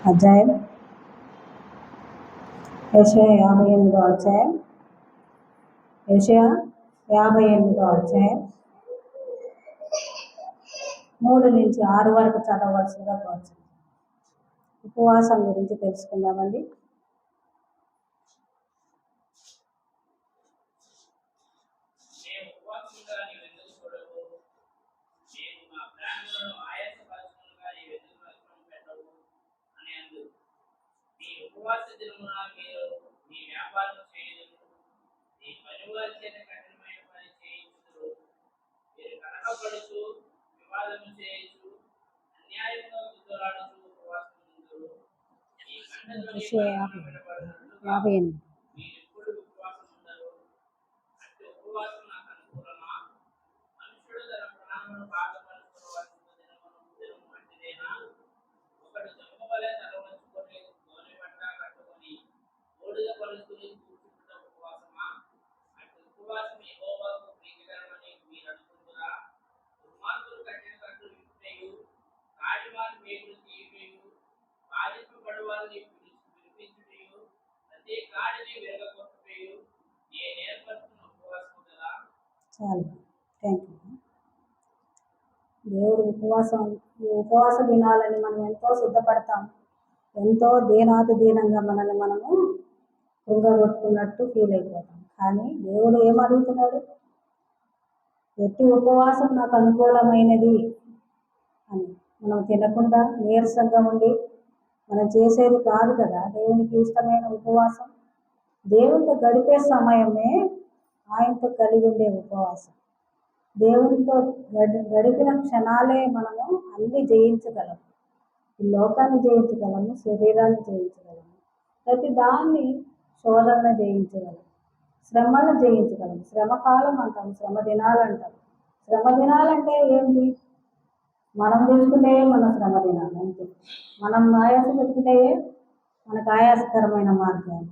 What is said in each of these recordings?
అధ్యాయం యెషయా యాభై ఎనిమిదో అధ్యాయం. యెషయా యాభై ఎనిమిదో అధ్యాయం. మూడు నుంచి ఆరు వరకు చదవలసిందిగా కోరుచున్నాను. ఉపవాసం గురించి తెలుసుకుందామండి మేము ఉపవాసముగా నీవెందుకు చూడవు మేము మా ప్రాణులను ఆయాసపరచుకునగా నీవెందుకు నష్టం పెట్టవు అని అందు మీ ఉపవాస దినమున మీరు మీ వ్యాపారం చేయదు మీ పనివారి చేత కఠినమైన పని చేయించుదురు. మీరు కలహపడుచు వివాదము చేయొచ్చు అన్యాయంగా గుర్తులాడుచు ఉపవాసం ఉందురు ఈ యాభై మీరు ఎప్పుడు ఉపవాసం ఉండరు ఉపవాసం నాకు అనుకూలమా? మనుషుడు తన ప్రాణమును బాధపరచుకోవాల్సిన దినమును దినము వంటిదేనా ఒకడు దొంగ వలె తల వంచుకొని గోనె పట్ట కట్టుకొని బూడిద పలుకుని కూర్చుంటున్న ఉపవాసమా అట్టి ఉపవాసం యెహోవాకు ప్రీతికరమని మీరు అనుకుంటురా దుర్మార్గులు కట్టిన కట్టు విప్పుటయు కాడివారి మేలు తీయుటయు బాధింపు వారిని విడిపించుటయు ప్రతి కాడిని విరగొట్టుటయు నేను ఏర్పరుచుకున్న ఉపవాసము కదా చాలు. థ్యాంక్ యూ దేవుడు ఉపవాసం ఉపవాస దినాలని మనం ఎంతో సిద్ధపడతాం. ఎంతో దీనాతి దీనంగా మనల్ని మనము కృంగగొట్టుకున్నట్టు ఫీల్ అయిపోతాం. కానీ దేవుడు ఏమడుగుతున్నాడు ప్రతి ఉపవాసం నాకు అనుకూలమైనది అని. మనం తినకుండా నీరసంగా ఉండి మనం చేసేది కాదు కదా. దేవునికి ఇష్టమైన ఉపవాసం. దేవునితో గడిపే సమయమే ఆయనతో కలిగి ఉండే ఉపవాసం. దేవునితో గడి గడిపిన క్షణాలే మనము అన్ని జయించగలము ఈ లోకాన్ని జయించగలము శరీరాన్ని జయించగలము. ప్రతి దాన్ని శోధన జయించగలము శ్రమను జయించగలము శ్రమకాలం అంటాం శ్రమ దినాలు అంటాం. శ్రమ దినాలంటే ఏంటి? మనం తెలుసుకుంటే మన శ్రమ దినాలు అంతే. మనం ఆయాస పెట్టుకుంటే మనకు ఆయాసకరమైన మార్గాలు.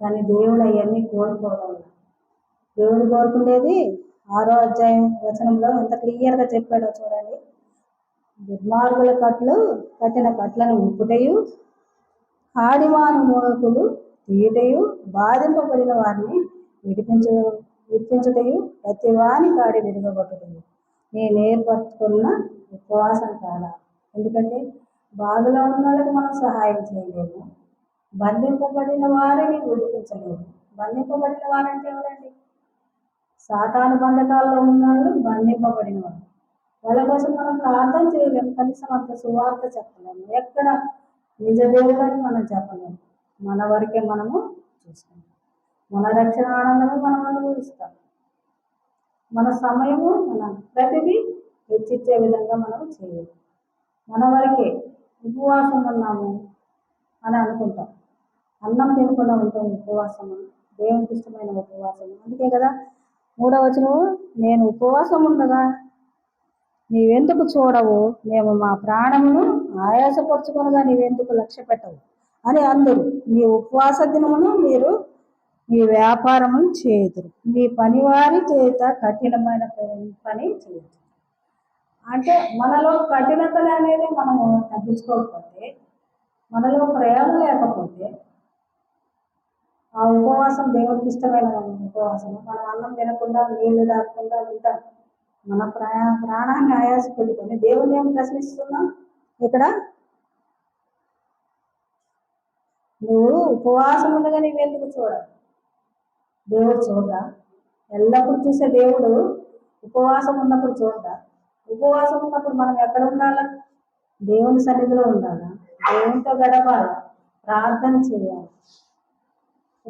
కానీ దేవుడు అవన్నీ కోరుకోవడం దేవుడు కోరుకునేది ఆరో అధ్యాయం వచనంలో ఎంత క్లియర్గా చెప్పాడో చూడండి. దుర్మార్గుల కట్లు కట్టిన కట్లను ఉప్పుటయు ఆడిమాను మూలకులు తీయుటయు బాధింపబడిన వారిని విడిపించు విడిపించుటయు ప్రతి వాని కాడి విరగొట్టుటయు నేను ఏర్పరచుకున్న ఉపవాసం కాదా? ఎందుకంటే బాధలో ఉన్న వాళ్ళకి మనం సహాయం చేయలేము. బంధింపబడిన వారిని విడిపించలేము. బంధింపబడిన వారంటే ఎవరండి? సాతాను బంధకాల్లో ఉన్న వాళ్ళు బంధింపబడిన వారు వాళ్ళ కోసం మనం ప్రార్థన చేయలేము. కనీసం అంత సువార్త చెప్పలేము. ఎక్కడ? నిజ దేవుడని మనం చెప్పలేము. మన వరకే మనము చూసుకుంటాం మన రక్షణ ఆనందమే మనం అనుభవిస్తాం. మన సమయము మన ప్రతిదీ హెచ్చిచ్చే విధంగా మనం చేయాలి. మన వరకే ఉపవాసం ఉన్నాము అని అనుకుంటాం. అన్నం తినకుండా ఉంటాం ఉపవాసం. దేవునికి ఇష్టమైన ఉపవాసం. అందుకే కదా మూడవ వచనం నేను ఉపవాసం ఉండగా నీవెందుకు చూడవు? మేము మా ప్రాణమును ఆయాసపరచుకొనగా నీవెందుకు లక్ష్య పెట్టవు? అని అందరు మీ ఉపవాస దినమును మీరు మీ వ్యాపారము చేతురు మీ పనివారి చేత కఠినమైన పని- పని చేయదు అంటే మనలో కఠినతలు అనేది మనము తగ్గించుకోకపోతే మనలో ప్రేమ లేకపోతే ఆ ఉపవాసం దేవుడికి ఇష్టమైన ఉపవాసం మనం అన్నం తినకుండా నీళ్ళు తాగకుండా ఉంటాం మన ప్రా ప్రాణాన్ని ఆయాస పెట్టుకొని దేవుని ఏం ప్రశ్నిస్తున్నాం? ఇక్కడ నువ్వు ఉపవాసం ఉండగా నీవెందుకు చూడాలి దేవుడు చూడరా? ఎల్లప్పుడు చూసే దేవుడు ఉపవాసం ఉన్నప్పుడు చూడరా? ఉపవాసం ఉన్నప్పుడు మనం ఎక్కడ ఉండాలా? దేవుని సన్నిధిలో ఉండాలా? దేవునితో గడపాలా? ప్రార్థన చేయాలి?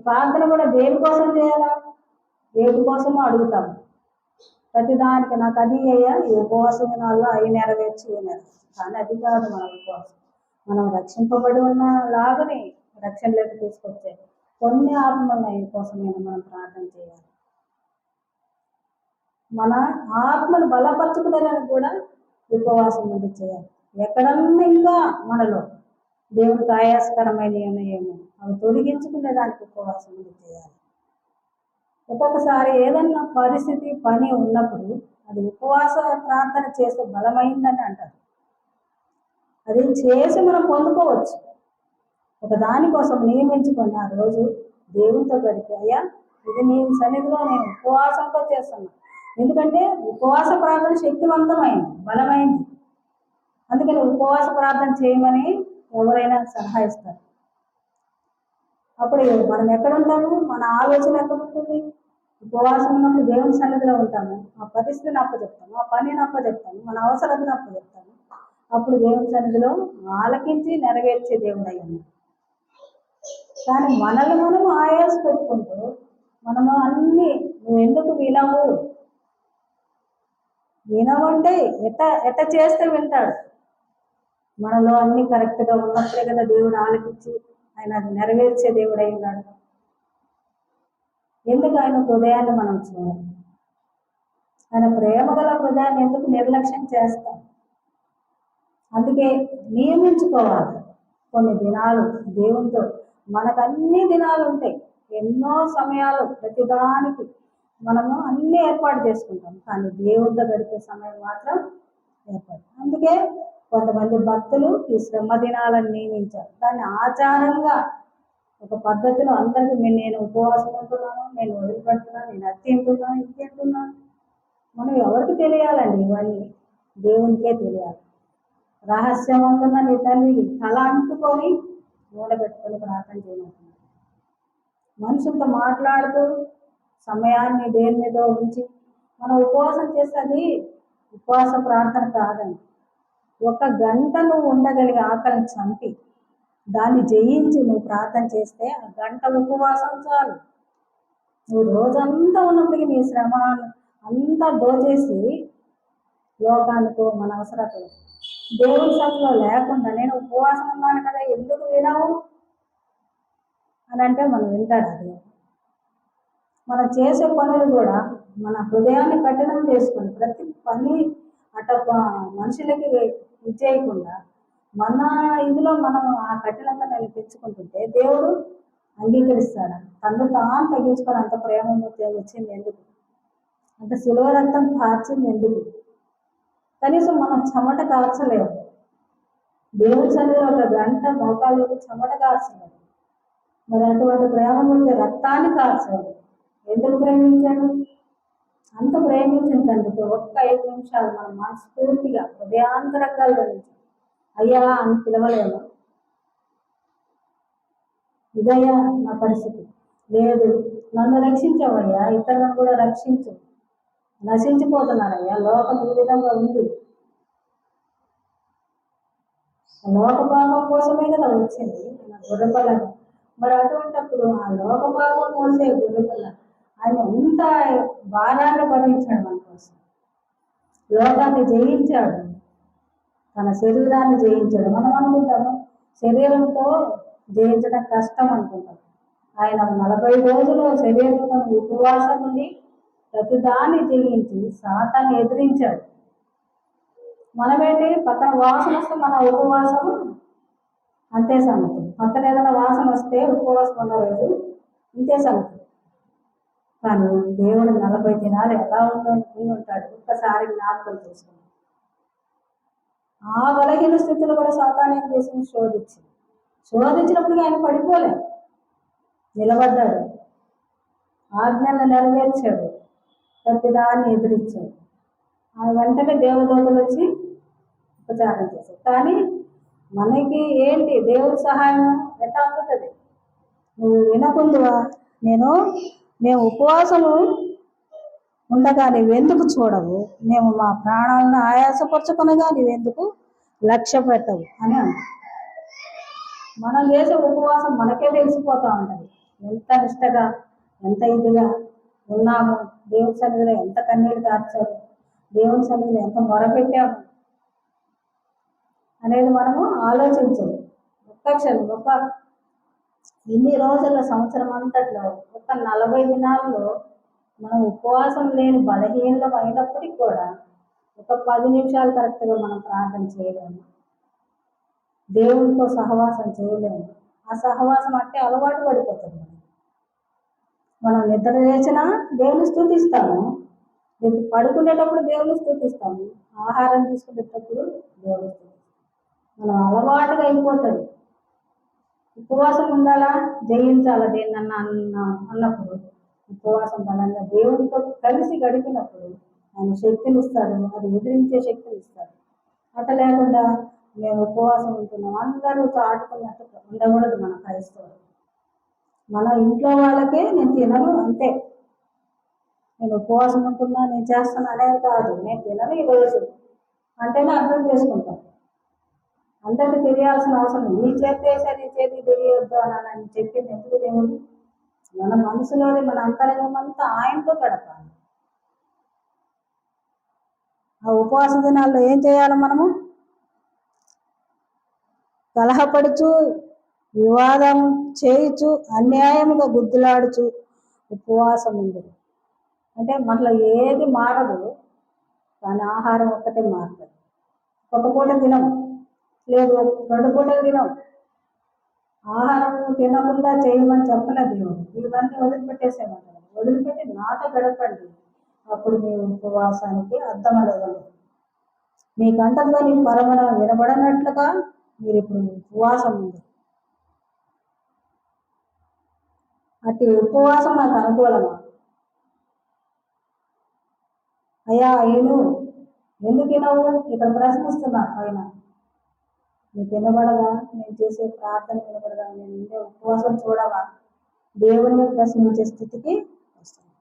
ప్రార్థన కూడా దేనికోసం చేయాలా? దేవుడి కోసము అడుగుతాము. ప్రతి దానికి నాకు అది అయ్యా ఈ ఉపవాస దినాల్లో అవి నెరవేర్చి ఈ కానీ అది కాదు మన ఉపవాసం. మనం రక్షింపబడి ఉన్న లాగానే రక్షణలోకి తీసుకొచ్చే కొన్ని ఆత్మలు కోసమైనా మనం ప్రార్థన చేయాలి. మన ఆత్మను బలపరచుకునేదానికి కూడా ఉపవాసం ఉండి చేయాలి. ఎక్కడన్నా ఇంకా మనలో దేవుడికి ఆయాసకరమైన ఏమో అవి తొలగించుకునే దానికి ఉపవాసం ఉండి చేయాలి. ఒక్కొక్కసారి ఏదన్నా పరిస్థితి పని ఉన్నప్పుడు అది ఉపవాస ప్రార్థన చేస్తే బలమైందని అంటారు. అది చేసి మనం పొందుకోవచ్చు. ఒక దానికోసం నియమించుకొని ఆ రోజు దేవునితో గడిపి అయ్యా ఇది నీ సన్నిధిలో నేను ఉపవాసంతో చేస్తున్నాను. ఎందుకంటే ఉపవాస ప్రార్థన శక్తివంతమైంది బలమైంది. అందుకని ఉపవాస ప్రార్థన చేయమని ఎవరైనా సలహా ఇస్తారు. అప్పుడు మనం ఎక్కడ ఉంటాము? మన ఆలోచన ఎక్కడ ఉంటుంది? ఉపవాసం ఉన్నప్పుడు దేవుని సన్నిధిలో ఉంటాము. ఆ పరిస్థితిని అప్పచెప్తాము ఆ పనిని అప్పచెప్తాము మన అవసరతను అప్పచెప్తాము అప్పుడు దేవుని సన్నిధిలో ఆలకించి నెరవేర్చే దేవుడు అయ్యాము కానీ మనల్ని మనం ఆయాస పెట్టుకుంటూ మనము అన్ని నువ్వు ఎందుకు వినవు? వినవంటే ఎట ఎట చేస్తే వింటాడు. మనలో అన్ని కరెక్ట్గా ఉన్నప్పుడే కదా దేవుడు ఆలకించి ఆయన అది నెరవేర్చే దేవుడై ఉన్నాడు. ఎందుకు ఆయన హృదయాన్ని మనం చూడాలి ఆయన ప్రేమ గల హృదయాన్ని ఎందుకు నిర్లక్ష్యం చేస్తాం? అందుకే నియమించుకోవాలి. కొన్ని దినాలు దేవునితో మనకు అన్ని దినాలు ఉంటాయి. ఎన్నో సమయాలు ప్రతిదానికి మనము అన్ని ఏర్పాటు చేసుకుంటాం. కానీ దేవుడితో గడిపే సమయం మాత్రం ఏర్పాటు. అందుకే కొంతమంది భక్తులు ఈ శ్రమ దినాలను నియమించారు. దాన్ని ఆచారంగా ఒక పద్ధతిలో అందరికీ "నేను- నేను ఉపవాసం ఉంటున్నాను నేను వదిలిపెడుతున్నాను నేను అది తింటున్నాను ఇది తింటున్నాను మనం ఎవరికి తెలియాలండి ఇవన్నీ? దేవునికే తెలియాలి. రహస్యం ఉంటున్న నీ తల్లి తల అంటుకొని నూనె పెట్టుకొని ప్రార్థన చేయమంటున్నాను మనుషులతో మాట్లాడుతూ సమయాన్ని దేని మీద ఉంచి మనం ఉపవాసం చేసేది ఉపవాస ప్రార్థన కాదండి. ఒక గంట నువ్వు ఉండగలిగే ఆకలిని చంపి దాన్ని జయించి నువ్వు ప్రార్థన చేస్తే ఆ గంట ఉపవాసం చాలు. నువ్వు రోజంతా ఉన్నప్పటికీ నీ శ్రమ అంతా దోచేసి లోకానికో మన అవసరాలు దేవుని సభలో లేకుండా నేను ఉపవాసం ఉన్నాను కదా ఎందుకు వినవు? అని అంటే మనం వింటాడు అది. మనం చేసే పనులు కూడా మన హృదయాన్ని కఠినం చేసుకుని ప్రతి పని అట ప- మనుషులకి చేయకుండా మన ఇందులో మనం ఆ కఠినతను పెంచుకుంటుంటే దేవుడు అంగీకరిస్తాడు? తను తాను తగ్గించుకొని అంత ప్రేమ వచ్చింది ఎందుకు? అంత సిలువ రక్తం కార్చింది ఎందుకు? కనీసం మనం చెమట కార్చలేము దేవుని సన్నిధిలో ఒక గంట మోకాలు చెమట కార్చలేదు మరి అటువంటి ప్రేమ ఉంటే రక్తాన్ని కార్చలేదు ఎందుకు ప్రేమించాడు? అంత ప్రేమించిన తండ్రితో ఒక్క ఐదు నిమిషాలు మనం మనస్ఫూర్తిగా హృదయాంతరకాల్లో నుంచి అయ్యా అని పిలవలేము ఇదయ్యా నా పరిస్థితి. లేదు నన్ను రక్షించవయ్యా ఇతరులను కూడా రక్షించు. నశించిపోతున్నారయ్యా లోకం ఈ విధంగా ఉంది. లోక భాగం కోసమే కదా వచ్చింది. మన మరి అటువంటప్పుడు ఆ లోక భాగం కోసే గుర్రపల్లని ఆయన ఎంత భారాన్ని భరించాడు మన కోసం. లోకాన్ని జయించాడు. తన శరీరాన్ని జయించాడు. మనం అనుకుంటాము శరీరంతో జయించడం కష్టం అనుకుంటాం ఆయన నలభై రోజులు శరీరంతో ఉపవాసం ఉండి ప్రతిదాన్ని జయించి సాతాన్ని ఎదిరించాడు. మనమేంటి? పక్కన వాసన వస్తే మన ఉపవాసం అంతే సంగతి. పక్కన ఏదైనా వాసన వస్తే ఉపవాసం ఉండలేదు ఇంతే సంగతి. కానీ దేవుడు నలభై దినాలు ఎలా ఉండి ఉంటాడు. ఒక్కసారి జ్ఞాపకం చేసుకున్నాడు ఆ బలహీన స్థితిలో కూడా సాతాన్ ఏం చేసింది? శోధించి శోధించినప్పుడు ఆయన పడిపోలే. నిలబడ్డాడు. ఆజ్ఞలను నెరవేర్చాడు. ప్రతిదాన్ని ఎదిరించాడు. ఆ వెంటనే దేవదూతలు వచ్చి ఉపచారం చేశారు. కానీ మనకి ఏంటి? దేవుడి సహాయం ఎట్లా అందుతుంది? నువ్వు వినకుందువా నేను మేము ఉపవాసము ఉండగా నీవెందుకు చూడవు? మేము మా ప్రాణాలను ఆయాసపరచుకునగా నీవెందుకు లక్ష్య పెట్టవు? అని మనం చేసే ఉపవాసం మనకే తెలిసిపోతూ ఉంటుంది. ఎంత నిష్టగా ఎంత ఇదిగా ఉన్నాము? దేవుని సన్నిధిలో ఎంత కన్నీరు కార్చాము? దేవుని సన్నిధిలో ఎంత మొరపెట్టాము అనేది మనము ఆలోచించము. ఒక్క క్షణం ఒక ఇన్ని రోజుల సంవత్సరం అంతట్లో ఒక నలభై దినాల్లో మనం ఉపవాసం లేని బలహీనలు అయినప్పటికి కూడా ఒక పది నిమిషాలు కరెక్ట్గా మనం ప్రార్థన చేయలేము. దేవునితో సహవాసం చేయలేము. ఆ సహవాసం అంటే అలవాటు పడిపోతుంది మనం. నిద్ర చేసినా దేవుని స్థుతిస్తాము. పడుకునేటప్పుడు దేవుని స్థుతిస్తాము. ఆహారం తీసుకునేటప్పుడు దేవుని స్థుతిస్తాము. మనం అలవాటుగా అయిపోతుంది ఉపవాసం ఉండాలా? జయించాలా దేన్నన్నా అన్న అన్నప్పుడు? ఉపవాసం బలంగా దేవుడితో కలిసి గడిపినప్పుడు ఆయన శక్తిని ఇస్తాడు అది ఎదిరించే శక్తిని ఇస్తాడు అట్లా లేకుండా మేము ఉపవాసం ఉంటున్నాం. అందరూ ఆడుకున్నట్టు ఉండకూడదు మన క్రైస్తవులు. మన ఇంట్లో వాళ్ళకే నేను తినను అంతే. నేను ఉపవాసం ఉంటున్నా నేను చేస్తాను అనేది కాదు. నేను తినను ఈరోజు. అంటేనే అర్థం చేసుకుంటాను అందరికి తెలియాల్సిన అవసరం నీ చేతి వేసేది చేతి తెలియద్దు అని అని చెప్పింది ఎందుకు దేవుడు? మన మనసులోని మన అంతరంగమంతా ఆయనతో గడపాలి. ఆ ఉపవాస దినాల్లో ఏం చేయాలి మనము? కలహపడుచు వివాదం చేయుచు అన్యాయముగా గుద్దులాడుచు ఉపవాసం ఉంది అంటే మనలో ఏది మారదు కానీ ఆహారం ఒక్కటే మారుతుంది ఒక పూట తినము. లేదు రెండు పూటలు ఆహారం తినకుండా చేయమని చెప్పలేదు దేవుడు. ఇవన్నీ వదిలిపెట్టేసేమంటారు వదిలిపెట్టి నాతో గడపండి. అప్పుడు మీ ఉపవాసానికి అర్థం అనేది మీ కంఠంలోని పరమన వినబడనట్లుగా మీరు ఇప్పుడు ఉపవాసం ఉంది. అట్టి ఉపవాసం నాకు అనుకూలమా? అయ్యా అయ్యను ఎందుకు వినవు ఇక్కడ ప్రశ్నిస్తున్నా ఆయన. నీకు వినబడదా? నేను చేసే ప్రార్థన వినబడదా? నేను ఉండే ఉపవాసం చూడవా? దేవుణ్ణి ప్రశ్నించే స్థితికి వస్తుంది.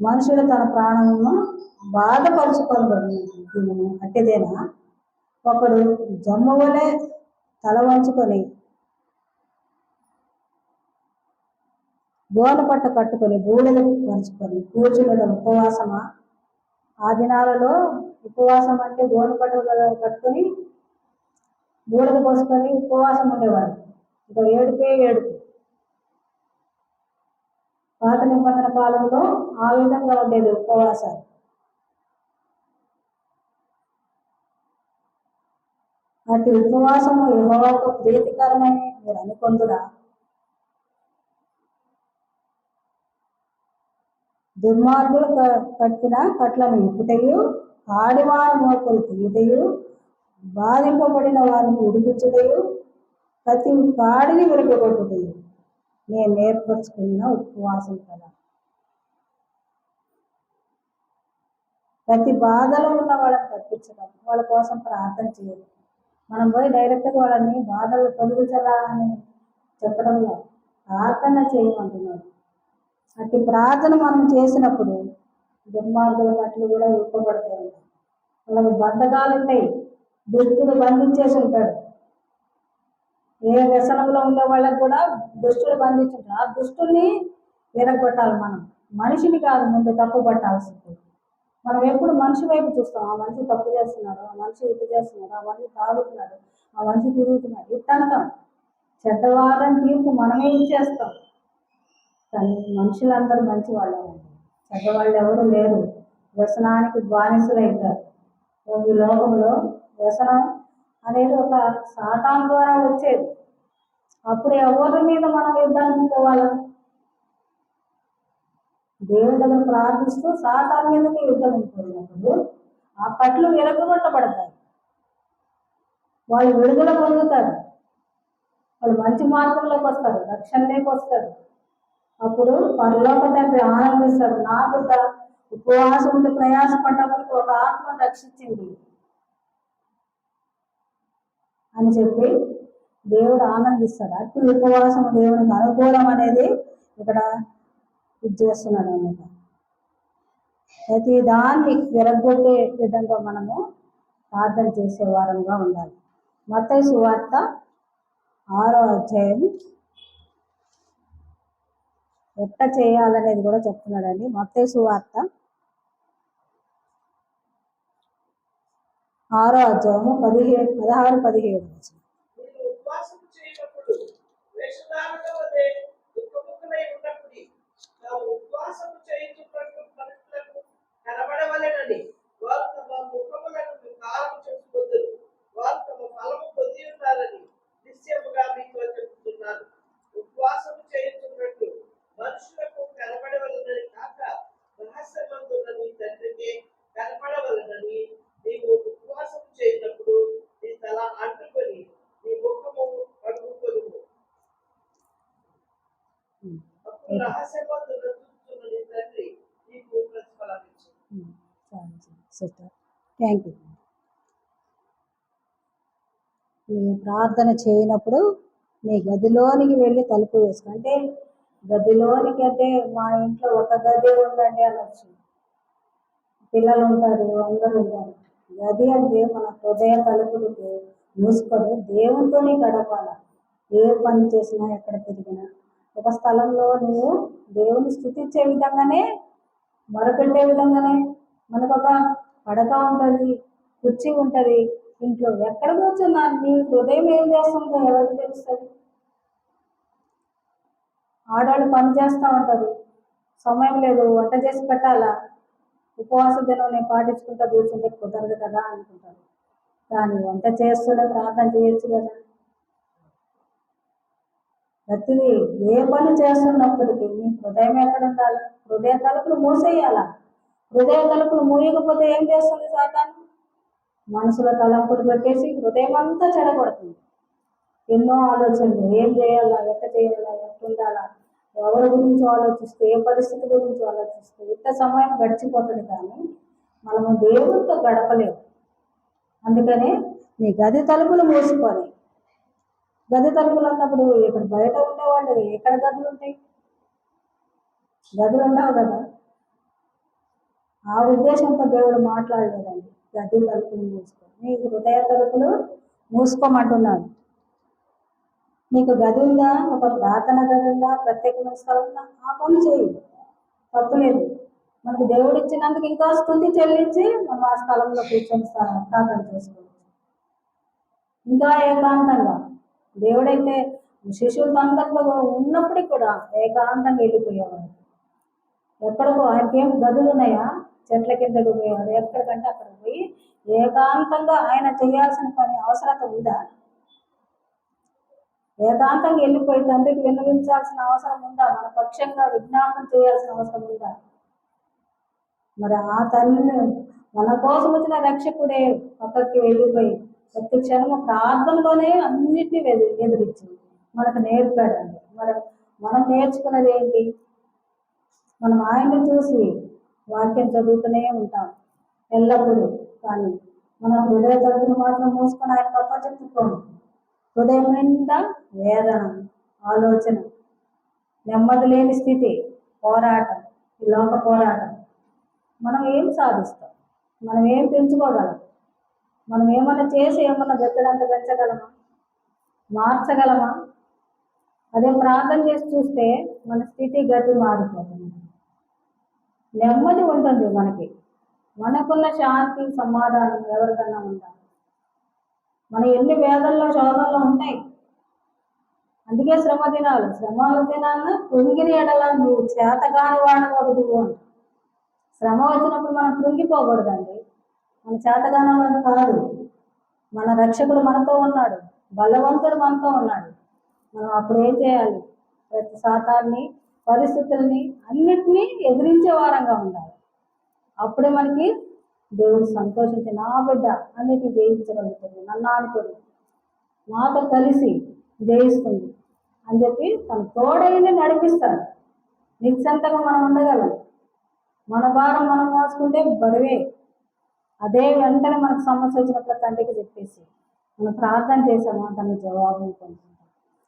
మనుషుడు తన ప్రాణమును బాధపరుచుకోబడి అట్టేదేనా? ఒకడు జమ్ము వలె తల వంచుకొని బోన పట్ట కట్టుకొని బూడిద పరుచుకొని కూర్చుని ఉపవాసమా? ఆ దినాలలో ఉపవాసం అంటే గోన పట్ట కట్టుకొని బూడిద పోసుకొని ఉపవాసం ఉండేవారు. ఇక ఏడుపే ఏడుపు. పాత నిబంధన కాలంలో ఆ విధంగా ఉండేది ఉపవాసాలు. అటు ఉపవాసము యెహోవాకు ప్రీతికరమని మీరు అనుకొందురా దుర్మార్గులు క- కట్టిన కట్లను ఇప్పుటయు ఆడివాన మోకలు తీయుటయు బాధింపబడిన వారిని విడిపించుటయు ప్రతి కాడిని విరగొట్టుటయు నేను ఏర్పరచుకున్న ఉపవాసం కదా. ప్రతి బాధలో ఉన్న వాళ్ళని తప్పించడం వాళ్ళ కోసం ప్రార్థన చేయడం. మనం పోయి డైరెక్ట్గా వాళ్ళని బాధలు తొలగించరా అని చెప్పడంలో ప్రార్థన చేయమంటున్నాడు. అట్టి ప్రార్థన మనం చేసినప్పుడు దుర్మార్గుల పట్లు కూడా ఇవ్వబడతాయి వాళ్ళకి బంధకాలు ఉంటాయి. దుస్తులు బంధించేసి ఉంటాడు. ఏ వ్యసనంలో ఉండే వాళ్ళకి కూడా దుస్తులు బంధించుంటారు ఆ దుష్టుల్ని విరగొట్టాలి మనం. మనిషిని కాదు ముందు తప్పు పట్టాల్సింది. మనం ఎప్పుడు మనిషి వైపు చూస్తాం. ఆ మనిషి తప్పు చేస్తున్నాడు ఆ మనిషి ఇది చేస్తున్నాడు ఆ మనిషి తాగుతున్నాడు ఆ మనిషి తిరుగుతున్నాడు. ఇట్ట అంటాం చెడ్డవారని తీర్పు మనమే ఇచ్చేస్తాం. కానీ మనుషులందరూ మంచి వాళ్ళేనండి చెడ్డవాళ్ళు ఎవరు లేరు. వ్యసనానికి బానిసలైతారు ఈ లోకంలో వ్యసనం అనేది ఒక సాతాన్ ద్వారా వచ్చేది. అప్పుడు ఎవరి మీద మనం యుద్ధానికి పోవాలి? దేవుని దగ్గర ప్రార్థిస్తూ సాతాన్ మీదకి యుద్ధం పోయినప్పుడు ఆ పట్లు విరగొట్టబడతాయి. వాళ్ళు విడుదల పొందుతారు. వాళ్ళు మంచి మార్గంలోకి వస్తారు. రక్షణలోకి వస్తారు. అప్పుడు పరలోక తండ్రి ఆనందిస్తాడు. నా బిడ్డ ఉపవాసం ఉండి ప్రయాసపడ్డప్పటికి ఒక ఆత్మ రక్షించింది అని చెప్పి దేవుడు ఆనందిస్తాడు. అట్టి ఉపవాసం దేవునికి అనుకూలం అనేది ఇక్కడ ఇది చేస్తున్నాడు అనమాట ప్రతి దాన్ని విరగొట్టే విధంగా మనము ప్రార్థన చేసే వారంగా ఉండాలి. మత సువార్త ఆరో అధ్యాయం ఎట్ట చేయాలనేది కూడా చెప్తున్నాడండి. మత్తయి సువార్త ఆరో అధ్యాయము పదిహేడు పదహారు పదిహేడు వచ్చిన మీరు ఉపవాసం చేయనప్పుడు ఉపవాసం చేయించుకున్నట్టు మనుషులకు కనబడవలెనని వారు తమ ముఖములను కారం చేసుకుందరు. వారు తమ ఫలము పొంది ఉన్నారని నిశ్చయముగా మీతో చెప్తున్నాను ఉపవాసం చేయించుకున్నట్టు మనుషులకు కనపడవలనని కాక రహస్యమందున్నది తండ్రికి కనపడవలనని నీవు ఉపవాసం చేసినప్పుడు నీ తల అంటుకొని నీ ముఖము కడుగుకొను అప్పుడు రహస్యమందున్న చూస్తున్న నీ తండ్రి నీకు ప్రతిఫలం ఇచ్చింది థ్యాంక్ యూ. మేము ప్రార్థన చేయనప్పుడు మీ గదిలోనికి వెళ్ళి తలుపు వేసుకుంటే గదిలోనికి అంటే మా ఇంట్లో ఒక గది ఉందండి అనొచ్చు. పిల్లలు ఉంటారు అందరూ ఉంటారు గది అంటే మన హృదయ తలుపులకి మూసుకొని దేవునితోనే గడపాల. ఏ పని చేసినా ఎక్కడ తిరిగినా. ఒక స్థలంలో నువ్వు దేవుని స్థుతించే విధంగానే మరపెట్టే విధంగానే మనకు ఒక పడక ఉంటుంది కుర్చీ ఉంటుంది. ఇంట్లో ఎక్కడ కూర్చున్నా నీ హృదయం ఏం చేస్తుందో ఎవరికి తెలుస్తుంది? ఆడవాళ్ళు పని చేస్తూ ఉంటారు. సమయం లేదు వంట చేసి పెట్టాలా? ఉపవాస దినం నేను పాటించుకుంటా కూర్చుంటే కుదరదు కదా అనుకుంటారు. కానీ వంట చేస్తుండే ప్రార్థన చేయొచ్చు కదా. ప్రతిదీ ఏ పని చేస్తున్నప్పటికీ నీ హృదయం ఎక్కడ ఉండాలి? హృదయ తలుపులు మూసేయాలా? హృదయ తలుపులు మూయకపోతే ఏం చేస్తుంది సాతాను? మనసులో తలంపులు పెట్టేసి హృదయం అంతా చెడగొడుతుంది. ఎన్నో ఆలోచనలు ఏం చేయాలా ఎట్ట చేయాలా ఎట్ట ఉండాలా ఎవరి గురించి ఆలోచిస్తూ ఏ పరిస్థితి గురించి ఆలోచిస్తూ ఇంత సమయం గడిచిపోతుంది కానీ మనము దేవుడితో గడపలేము. అందుకనే నీ గది తలుపులు మూసుకొని గది తలుపులు అన్నప్పుడు ఇక్కడ బయట ఉండేవాళ్ళు ఎక్కడ గదులు ఉంటాయి? గదులు ఉండవు కదా? ఆ ఉద్దేశంతో దేవుడు మాట్లాడలేదండి. గది తలుపులు మూసుకో నీ హృదయ తలుపులు మూసుకోమంటున్నాడు. నీకు గది ఉందా? ఒక ప్రార్థన గది ఉందా? ప్రత్యేకమైన స్థలం ఉందా? ఆ పని చేయి తప్పులేదు మనకు దేవుడు ఇచ్చినందుకు ఇంకా స్థుతి చెల్లించి మనం ఆ స్థలంలో కూర్చొని ప్రార్థన చేసుకోవచ్చు. ఇంకా ఏకాంతంగా. దేవుడైతే శిశువులతో అందరితో ఉన్నప్పటికీ కూడా ఏకాంతంగా వెళ్ళిపోయేవాడు. ఎక్కడికో ఆయనకి ఏం గదులు ఉన్నాయా? చెట్ల కిందకు పోయేవాడు. ఎక్కడికంటే అక్కడ పోయి ఏకాంతంగా ఆయన చేయాల్సిన పని అవసరత ఉందా? ఏకాంతంగా వెళ్ళిపోయి తండ్రికి విన్నవించాల్సిన అవసరం ఉందా? మన పక్షంగా విజ్ఞాపన చేయాల్సిన అవసరం ఉందా? మరి ఆ తల్లిని మన కోసం వచ్చిన రక్షకుడే పక్కకి వెళ్ళిపోయి ప్రతి క్షణము ప్రార్థనలోనే అన్నిటినీ ఎదు ఎదిరించి మనకు నేర్పాడండి. మరి మనం నేర్చుకున్నది ఏంటి? మనం ఆయన్ని చూసి వాక్యం చదువుతూనే ఉంటాం. ఎల్లప్పుడూ. కానీ మన హృదయ తలుపులు మాత్రం మూసుకొని ఆయన తప్ప చెప్పుకోము. హృదయం నిండా వేదన ఆలోచన నెమ్మది లేని స్థితి పోరాటం ఈ లోక పోరాటం. మనం ఏం సాధిస్తాం? మనం ఏం పెంచుకోగలం? మనం ఏమన్నా చేసి ఏమన్నా పెట్టడంత పెంచగలమా? మార్చగలమా? అదే ప్రార్థన చేసి చూస్తే మన స్థితి గతి మారిపోతుంది. నెమ్మది ఉంటుంది మనకి. మనకున్న శాంతి సమాధానం ఎవరికన్నా ఉండాలి. మన ఎన్ని వేదల్లో శోధనలో ఉంటాయి. అందుకే శ్రమ దినాలు. శ్రమల దినాలను కృంగిని ఎడల నువ్వు చేతగాని వాడవద్దు అంట. శ్రమ వచ్చినప్పుడు మనం కృంగిపోకూడదండి. మన చేతగానం కాదు. మన రక్షకుడు మనతో ఉన్నాడు. బలవంతుడు మనతో ఉన్నాడు. మనం అప్పుడు ఏం చేయాలి? ప్రతి శాతాన్ని పరిస్థితుల్ని అన్నిటినీ ఎదిరించే వారంగా ఉండాలి. అప్పుడే మనకి దేవుడు సంతోషించి నా బిడ్డ అన్నిటిని జయించగలుగుతుంది. నన్ను ఆనుకొని మాతో కలిసి జయిస్తుంది అని చెప్పి తన తోడైన నడిపిస్తాడు. నిశ్చంతగా మనం ఉండగలం. మన భారం మనం మోసుకుంటే బరువే. అదే వెంటనే మనకు సమస్య వచ్చినప్పుడు తండ్రికి చెప్పేసి మనం ప్రార్థన చేసాము తన జవాబు పొందుకుంటాం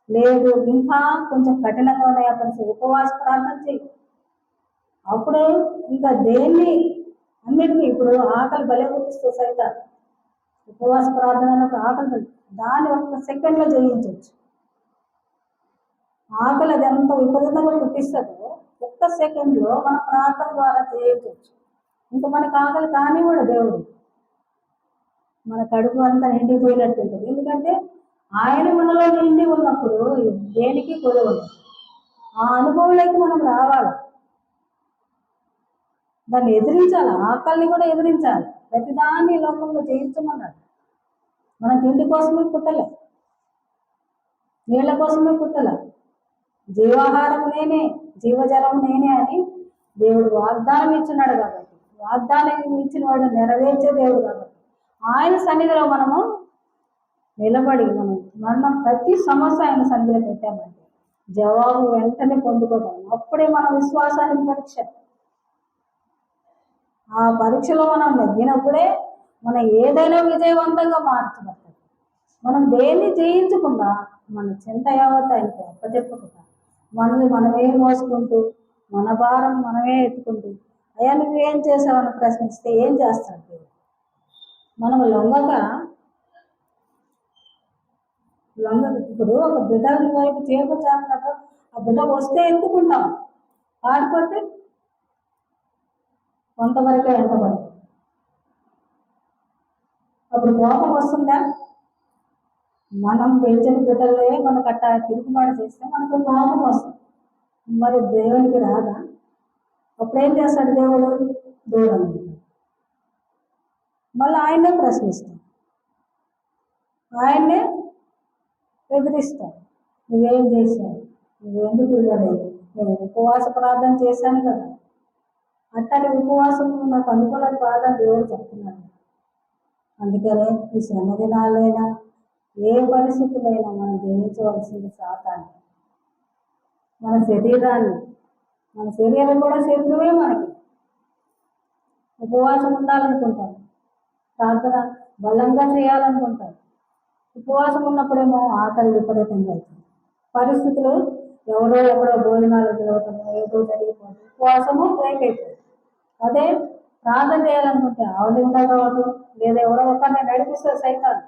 లేదు ఇంకా కొంచెం కఠినంగా ఉన్నాయి? అతను ఉపవాస ప్రార్థన చేయి. అప్పుడు ఇంకా దేన్ని అన్నిటినీ ఇప్పుడు ఆకలి బలే పుట్టిస్తుంది సైతం ఉపవాస ప్రార్థన ఆకలి దాన్ని ఒక సెకండ్లో జయించవచ్చు ఆకలి అది ఎంత విపరీతంగా పుట్టిస్తుందో ఒక్క సెకండ్లో మన ప్రార్థన ద్వారా జయించవచ్చు ఇంకా మనకు ఆకలి కానివ్వడు దేవుడు. మన కడుపు అంతా నిండిపోయినట్టు ఉంటుంది. ఎందుకంటే ఆయన మనలో నిండి ఉన్నప్పుడు దేనికి కొలవదు ఆ అనుభవంలోకి మనం రావాలి. దాన్ని ఎదిరించాలి ఆకలిని కూడా ఎదిరించాలి. ప్రతిదాన్ని లోకంలో జయించమన్నాడు. మనం తిండి కోసమే పుట్టలే నీళ్ళ కోసమే పుట్టలే. జీవాహారం నేనే జీవజలం నేనే అని దేవుడు వాగ్దానం ఇచ్చినాడు కాబట్టి వాగ్దానం ఇచ్చిన వాడు నెరవేర్చే దేవుడు కాబట్టి ఆయన సన్నిధిలో మనము నిలబడి మనం మనం ప్రతి సమస్య ఆయన సన్నిధిలో పెట్టామంటే జవాబు వెంటనే పొందుకోగలం. అప్పుడే మన విశ్వాసానికి పరీక్ష. ఆ పరీక్షలో మనం నెగ్గినప్పుడే మనం ఏదైనా విజయవంతంగా మార్చబడుతుంది మనం దేన్ని జయించకుండా మన చింత యావత్ ఆయనకి అప్పచెప్పకుండా మనల్ని మనమే మోసుకుంటూ మన భారం మనమే ఎత్తుకుంటూ అయ్యా నువ్వేం చేసావని ప్రశ్నిస్తే ఏం చేస్తాడు మనం లొంగక లొంగ ఇప్పుడు ఒక బిడ్డ వైపు చేప చేపనప్పుడు ఆ బిడ్డ వస్తే ఎత్తుకుంటాం ఆడిపోతే కొంతవరకే వెంటబడి అప్పుడు కోపం వస్తుందా? మనం పెంచిన బిడ్డలే మనకు అట్ట తిరుగుబాటు చేస్తే మనకు కోపం వస్తుంది. మరి దేవునికి రాదా? అప్పుడు ఏం చేస్తాడు దేవుడు? దూరం మళ్ళీ ఆయన్నే ప్రశ్నిస్తాం ఆయన్నే ఎదిరిస్తాం నువ్వేం చేశావు? నువ్వెందుకు ఇవ్వలేదు నేను ఉపవాస ప్రార్థన చేశాను కదా. అట్టని ఉపవాసం నాకు అనుకూలం కాదని దేవుడు చెప్తున్నాడు. అందుకనే ఈ శ్రమ దినాలైనా ఏ పరిస్థితులైనా మనం జయించవలసింది సాతాన్ని మన శరీరాన్ని మన శరీరం కూడా శత్రువే మనకి. ఉపవాసం ఉండాలనుకుంటాం. ప్రార్థన బలంగా చేయాలనుకుంటాం. ఉపవాసం ఉన్నప్పుడేమో ఆకలి విపరీతంగా అవుతుంది. పరిస్థితులు ఎవరో ఎవరో భోజనాలు తిరగటము ఏదో జరిగిపోతుంది. ఉపవాసము బ్రేక్ అయిపోతుంది. అదే ప్రార్థన చేయాలనుకుంటే ఆవిడ కావడం లేదా ఎవరో ఒకరిని నడిపిస్తే సైతాన్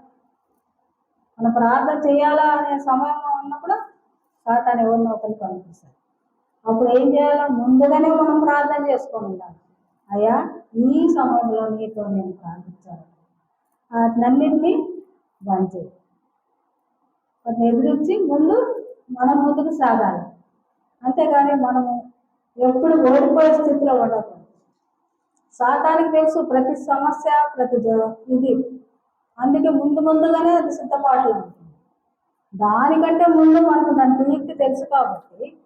మన ప్రార్థన చేయాలా అనే సమయంలో ఉన్నప్పుడు సాతాన్ని ఎవరినో ఒకరిని పంపిస్తారు అప్పుడు ఏం చేయాలో? ముందుగానే మనం ప్రార్థన చేసుకొని ఉండాలి అయ్యా ఈ సమయంలో నీతో నేను ప్రార్థించాలి. వాటినన్నింటినీ బంద్ చేయి. వాటిని ఎదిరించి ముందు మనం ముందుకు సాగాలి. అంతేగాని మనము ఎప్పుడు ఓడిపోయే స్థితిలో ఉండదు సాతానికి తెలుసు ప్రతి సమస్య ప్రతి జ- ఇది. అందుకే ముందు ముందుగానే అది సిద్ధపాట్లు ఉంటుంది దానికంటే ముందు మనకు దాని కుయుక్తి తెలుసు కాబట్టి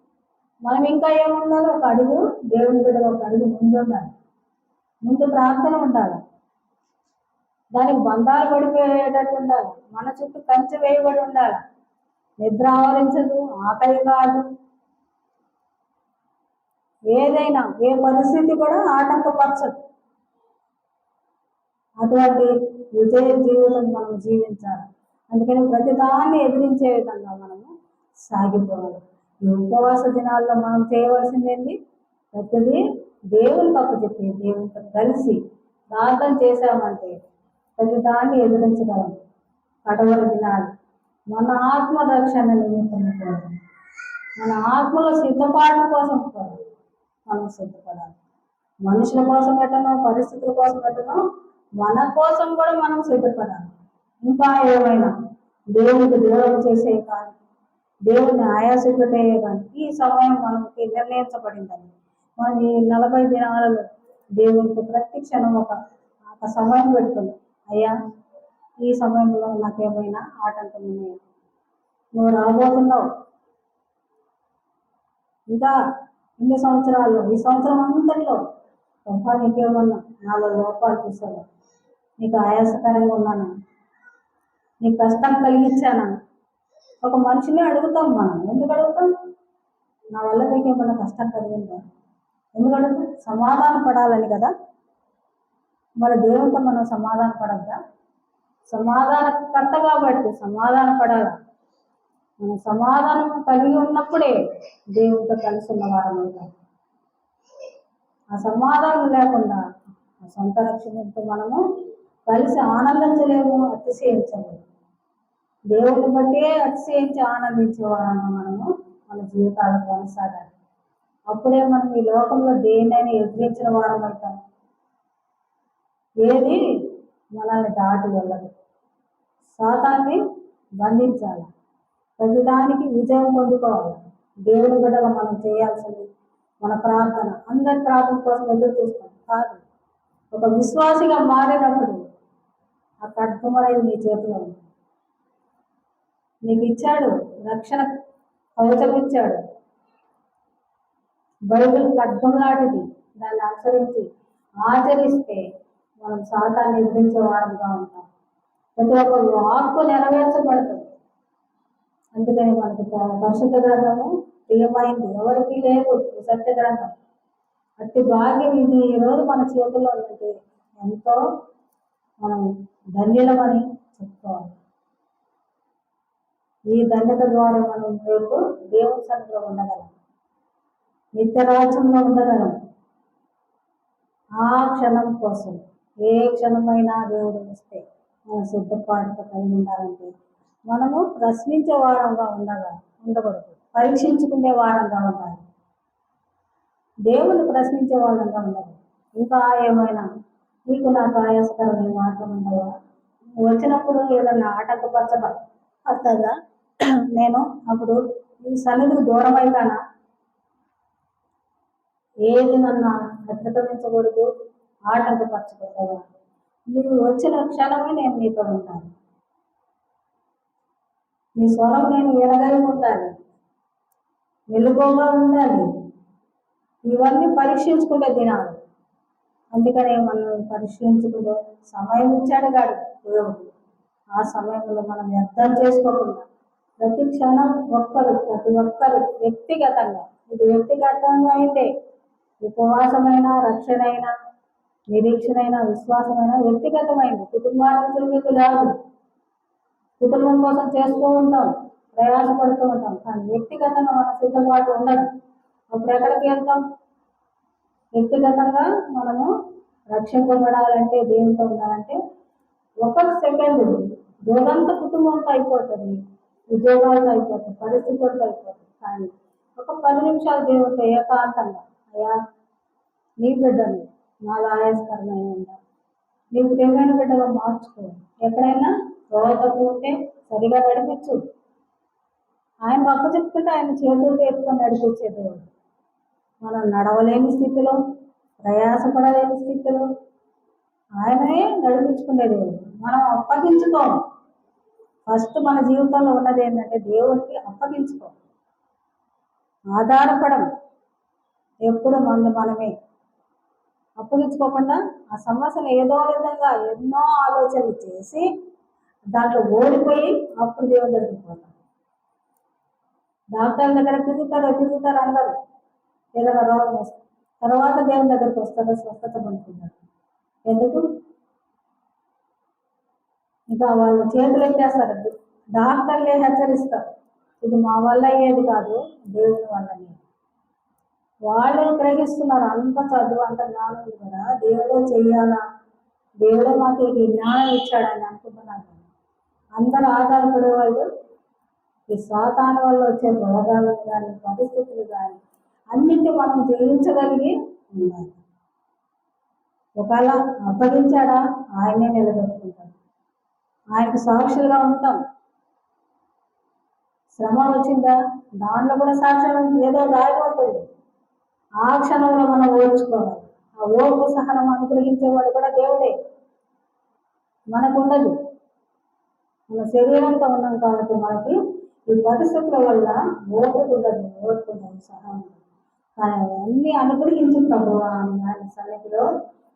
మనం ఇంకా ఏముండాలి ఒక అడుగు దేవుని బిడ్డ ఒక అడుగు ముందు ఉండాలి. ముందు ప్రార్థన ఉండాలి. దానికి బంధాలు పడిపోయేటట్టు ఉండాలి. మన చుట్టూ కంచె వేయబడి ఉండాలి. నిద్ర ఆవరించదు ఆకలి కాదు ఏదైనా ఏ పరిస్థితి కూడా ఆటంకపరచదు. అటువంటి విజయ జీవితం మనం జీవించాలి. అందుకని ప్రతిదాన్ని ఎదిరించే విధంగా మనము సాగిపోవాలి. ఈ ఉపవాస దినాల్లో మనం చేయవలసింది ఏంటి ప్రతిదీ దేవుని పక్క చెప్పి దేవునితో కలిసి ప్రార్థన చేశామంటే ప్రతిదాన్ని ఎదిరించగలం. కడవల దినాలు మన ఆత్మ రక్షణ నిమిత్తం మన ఆత్మల సిద్ధపాటు కోసం కోరు మనం సిద్ధపడాలి. మనుషుల కోసం పెట్టనో పరిస్థితుల కోసం పెట్టనో మన కోసం కూడా మనం సిద్ధపడాలి. ఇంకా ఏమైనా? దేవునికి దూరం చేసే కానీ దేవుని ఆయాస పెట్టే కానీ ఈ సమయం మనకి నిర్ణయించబడిందని. మనం ఈ నలభై దినాలలో దేవునికి ప్రతి క్షణం ఒక ఒక సమయం పెడుతుంది అయ్యా ఈ సమయంలో నాకేమైనా ఆటంకం ఉన్నాయా? నువ్వు రాబోతున్నావు. ఇంకా ఇన్ని సంవత్సరాల్లో ఈ సంవత్సరం అంతట్లో. గొప్ప నీకేమన్నా నాలుగు లోపాలు చూసాను నీకు ఆయాసకరంగా ఉన్నాను? నీకు కష్టం కలిగించాను? ఒక మనిషిని అడుగుతాం మనం. ఎందుకు అడుగుతాం? నా వల్ల నీకు ఏమన్నా కష్టం కలిగిందా? ఎందుకు అడుగుతాం? సమాధాన పడాలని కదా. మరి దేవునితో మనం సమాధాన పడద్దా? సమాధానకర్త కాబట్టి సమాధాన పడాలా? మన సమాధానం కలిగి ఉన్నప్పుడే దేవుడితో కలిసి ఉన్న వారం అవుతాం. ఆ సమాధానం లేకుండా ఆ సొంత రక్షణతో మనము కలిసి ఆనందించలేము అతిశయించలేము. దేవుడిని బట్టే అతిశయించి ఆనందించేవారము మనము మన జీవితాలు కొనసాగాలి. అప్పుడే మనం ఈ లోకంలో దేన్నైనా ఎదిరించిన వారం అవుతాం. ఏది మనల్ని దాటి వెళ్ళదు. శాతాన్ని బంధించాలి. ప్రతిదానికి విజయం పొందుకోవాలి. దేవుని బిడ్డగా మనం చేయాల్సింది మన ప్రార్థన. అందరి ప్రార్థన కోసం ఎదురు చూస్తాం. కాదు ఒక విశ్వాసిగా మారినప్పుడు ఆ ఖడ్గం అనేది నీ చేతిలో ఉంది. నీకు ఇచ్చాడు రక్షణ కవచం ఇచ్చాడు. బైబిల్ ఖడ్గం లాంటిది. దాన్ని అనుసరించి ఆచరిస్తే మనం సాతాన్ని ఎదిరించే వారంగా ఉంటాం. ప్రతి ఒక్క వాక్కు నెరవేర్చబడుతుంది అందుకని మనకు పరిశుద్ధ గ్రంథము ప్రియమైంది. ఎవరికి లేదు సత్య గ్రంథం అట్టి భాగ్యం ఇది ఈరోజు మన చేతుల్లో ఉందంటే ఎంతో మనం ధన్యులమని చెప్పుకోవాలి. ఈ ధన్యత ద్వారా మనం రేపు దేవుని సన్నిధిలో ఉండగలం. నిత్యరాజ్యంలో ఉండగలం. ఆ క్షణం కోసం ఏ క్షణమైనా దేవుడు ఇస్తే మనం సిద్ధపాటుతో కలిగి ఉండాలంటే మనము ప్రశ్నించే వారంగా ఉండగా ఉండకూడదు. పరీక్షించుకునే వారంగా ఉండాలి. దేవుని ప్రశ్నించే వాళ్ళంగా ఉండదు ఇంకా ఏమైనా నీకు నాకు ఆయాసకరమైన మార్గం ఉన్నాయా వచ్చినప్పుడు ఏదన్నా ఆటంకపరచబడుతుందా నేను అప్పుడు ఈ సన్నిధికి దూరం అవుతానా ఏది నన్ను అతిక్రమించకూడదు ఆటంకపరచకూడదు? నువ్వు వచ్చిన క్షణమే నేను నీతో ఉంటాను. నీ స్వరం నేను వినగలిగి ఉండాలి మెలుగుగా ఉండాలి ఇవన్నీ పరీక్షించుకుంటే దినాలు అందుకనే మనం పరిశీలించుకుంటే సమయం ఇచ్చాడు కాడు దేవుడు. ఆ సమయంలో మనం వ్యర్థం చేసుకోకుండా ప్రతి క్షణం ఒక్కరు ప్రతి ఒక్కరు వ్యక్తిగతంగా ఇది వ్యక్తిగతంగా అయితే ఉపవాసమైన నిరీక్షణ అయినా విశ్వాసమైన వ్యక్తిగతమైంది. కుటుంబానికి చెందింది రాదు. కుటుంబం కోసం చేస్తూ ఉంటాం ప్రయాసపడుతూ ఉంటాం కానీ వ్యక్తిగతంగా మన సిద్ధపాటు ఉండదు. అప్పుడు ఎక్కడికి వెళ్తాం? వ్యక్తిగతంగా మనము రక్షింపబడాలంటే దేనితో ఉండాలంటే ఒక సెకండ్ రోజంతా కుటుంబంతో అయిపోతుంది ఉద్యోగాలతో అయిపోతుంది పరిస్థితులతో అయిపోతుంది. కానీ ఒక పది నిమిషాలు దేవుడితో ఏకాంతంగా అయ్యా నీ బిడ్డను నాలో ఆయాస్కరమైన ఉండాలి నీకు ప్రేమైన బిడ్డగా మార్చుకో. ఎక్కడైనా రోగకు ఉంటే సరిగా నడిపించు. ఆయన గొప్ప చెప్తుంటే ఆయన చేతులతో ఎత్తుకొని నడిపించే దేవుడు. మనం నడవలేని స్థితిలో ప్రయాసపడలేని స్థితిలో ఆయనే నడిపించుకునే దేవుడు. మనం అప్పగించుకోము. ఫస్ట్ మన జీవితంలో ఉన్నది ఏంటంటే దేవుడికి అప్పగించుకో ఆధారపడం ఎప్పుడు మంది మనమే. అప్పగించుకోకుండా ఆ సమస్యను ఏదో విధంగా ఎన్నో ఆలోచనలు చేసి దాంట్లో ఓడిపోయి అప్పుడు దేవుని దగ్గరికి పోతాం డాక్టర్ల దగ్గర తిరుగుతారు తిరుగుతారు అందరు. ఏదైనా రోగం వస్తుంది తర్వాత దేవుని దగ్గరికి వస్తారో స్వస్థత పొందుకుంటారు ఎందుకు? ఇంకా వాళ్ళు చేతులు ఎత్తేస్తారు. డాక్టర్లే హెచ్చరిస్తారు. ఇది మా వల్ల అయ్యేది కాదు దేవుని వల్లనే వాళ్ళు గ్రహిస్తున్నారు అంత చదువు అంత జ్ఞానం కూడా కదా దేవుడే చెయ్యాలా? దేవుడే మాకు ఈ జ్ఞానం ఇచ్చాడని అనుకుంటున్నాను. అందరూ ఆధారపడే వాళ్ళు ఈ స్వాతాన వల్ల వచ్చే రోగాలు కానీ పరిస్థితులు కానీ అన్నింటి మనం జయించగలిగి ఉండాలి. ఒకవేళ అప్పగించాడా ఆయనే నిలబెట్టుకుంటాడు. ఆయనకు సాక్షులుగా ఉంటాం. శ్రమ వచ్చిందా? దాంట్లో కూడా సాక్ష్యం ఏదో రాయబోతుంది ఆ క్షణంలో మనం ఓర్చుకోవాలి. ఆ ఓర్పు సహనం అనుగ్రహించేవాడు కూడా దేవుడే. మనకు ఉండదు. మన శరీరంతో ఉన్నాం కాబట్టి మనకి ఈ పరిస్థితుల వల్ల ఓర్పు ఉండదు ఓర్పు ఉండదు. కానీ అవన్నీ అనుగ్రహించు ప్రభువా అని ఆయన సన్నిధిలో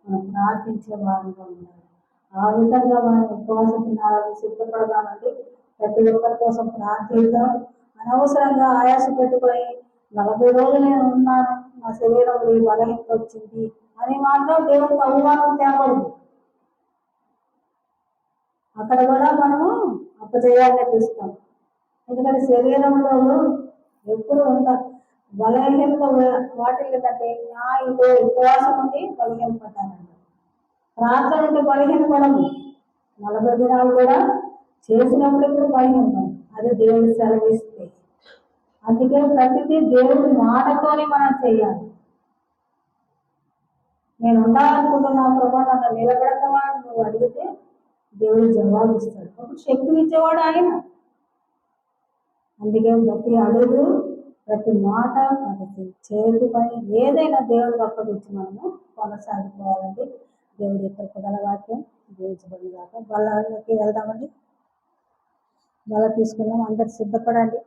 మనం ప్రార్థించే వారంగా ఉన్నారు. ఆ విధంగా మనం ఉపవాస దినాలను సిద్ధపడదామండి. ప్రతి ఒక్కరి కోసం ప్రార్థిద్దాం. అనవసరంగా ఆయాస పెట్టుకొని నలభై రోజులు నేను ఉన్నాను నా శరీరంలో ఈ బలహీనత వచ్చింది అని మాత్రం దేవుడికి అవమానం తేవద్దు అక్కడ కూడా మనము అప్పచేయాలని చూస్తాం ఎందుకంటే శరీరంలో ఎప్పుడు ఉంటాం బలహీనత వాటిల్ ఏంటంటే నా ఇదో ఉపవాసం ఉంది బలహీన ప్రార్థన ఉంటే బలహీన పడము నలభై దినాలు కూడా చేసినప్పుడు ఇప్పుడు బలహీన పడము అది దేవుడు సెలవిస్తే. అందుకే ప్రతిదీ దేవుడి మాటతోనే మనం చేయాలి. నేను ఉండాలనుకుంటున్నా ప్రభా నన్ను నిలబెడతావా నువ్వు అడిగితే దేవుడు జవాబు ఇస్తాడు అప్పుడు శక్తిని ఇచ్చేవాడు ఆయన. అందుకే ప్రతి అడుగు ప్రతి మాట ప్రతి చేతి పని ఏదైనా దేవుడు అప్పగించి మనము కొనసాగిపోవాలండి. దేవుడి యొక్క పదల వాక్యం జీవించబడి కాక బలకి వెళ్దామండి. బల తీసుకుందాం అందరు సిద్ధపడండి.